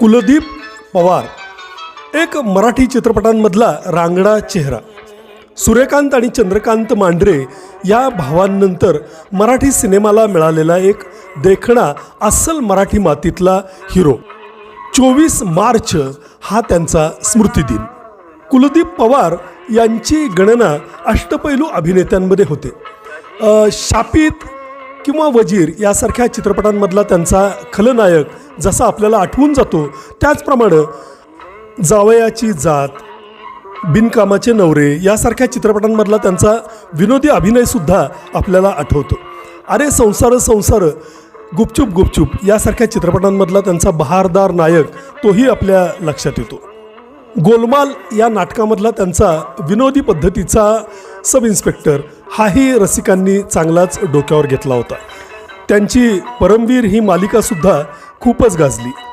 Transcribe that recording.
कुलदीप पवार. एक मराठी चित्रपटांमधला रांगडा चेहरा. सूर्यकांत आणि चंद्रकांत मांढरे या भावांनंतर मराठी सिनेमाला मिळालेला एक देखणा अस्सल मराठी मातीतला हिरो. चोवीस मार्च हा त्यांचा स्मृतिदिन. कुलदीप पवार यांची गणना अष्टपैलू अभिनेत्यांमध्ये होते. शापित किंवा वजीर यासारख्या चित्रपटांमधला त्यांचा खलनायक जसा आपल्याला आठवून जातो त्याचप्रमाणे जावयाची जात बिनकामाचे नवरे यासारख्या चित्रपटांमधला त्यांचा विनोदी अभिनयसुद्धा आपल्याला आठवतो. अरे संसार संसार गुपचूप गुपचूप यासारख्या चित्रपटांमधला त्यांचा बहारदार नायक तोही आपल्या लक्षात येतो. गोलमाल या नाटकामधला त्यांचा विनोदी पद्धतीचा सब इन्स्पेक्टर हाही रसिकांनी चांगलाच डोक्यावर घेतला होता. त्यांची परमवीर ही मालिकासुद्धा खूपच गाजली.